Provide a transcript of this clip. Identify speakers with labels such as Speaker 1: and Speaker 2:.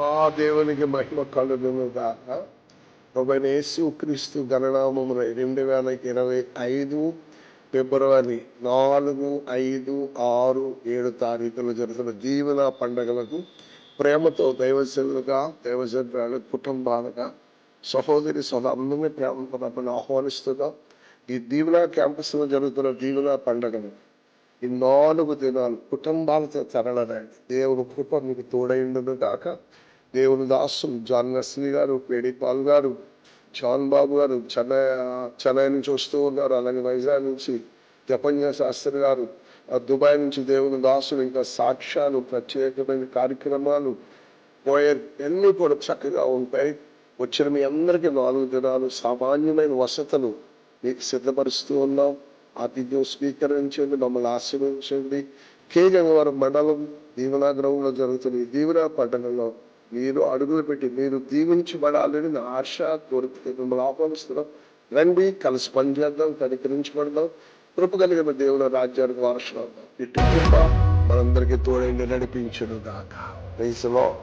Speaker 1: మహాదేవునికి మహిమ కలుగును దాకా ప్రభువైన యేసు క్రీస్తు గణనామమున రెండు వేల ఇరవై ఐదు ఫిబ్రవరి నాలుగు ఐదు ఆరు ఏడు తారీఖులు జరుగుతున్న జీవన పండగలకు ప్రేమతో దైవజనులుగా దైవజనులు కుటుంబాలుగా సహోదరి సహోదరుని ప్రేమతో ఆహ్వానిస్తుగా ఈ దీవెన క్యాంపస్లో జరుగుతున్న దీవెన పండగలు ఈ నాలుగు దినాలు కుటుంబాలతో తరలరండి దేవుడు కృప మీకు తోడైండును కాక దేవుని దాసులు జాన్ నర్సిని గారు పేడిపాల్ గారు జాన్ బాబు గారు చెన్నై చెన్నై నుంచి వస్తూ ఉన్నారు. అలాగే వైజాగ్ నుంచి జపన్య శాస్త్రి గారు దుబాయ్ నుంచి దేవుని దాసులు ఇంకా సాక్ష్యాలు ప్రత్యేకమైన కార్యక్రమాలు పోయర్ అన్నీ కూడా చక్కగా ఉంటాయి. వచ్చిన మీ అందరికీ నాలుగు దినాలు సామాన్యమైన వసతులు మీకు సిద్ధపరుస్తూ ఉన్నాం. ఆతిథ్యం స్వీకరించండి మమ్మల్ని ఆశీర్వదించండి. కేజంగవరం మండలం దీవనాగ్రహంలో జరుగుతుంది జరుగుతున్న ఈ పండుగలో మీరు అడుగులు పెట్టి మీరు దీవించబడాలని నా ఆశ కోరుకుంటే మిమ్మల్ని ఆహ్వానిస్తున్నాం. రండి కలిసి పనిచేద్దాం కనికరించబడదాం. కృప కలిగిన దేవుని రాజ్యానికి వారసులు అవుదాం. ఇటు కృప మనందరికీ తోడైంది నడిపించను దాకా రైసులో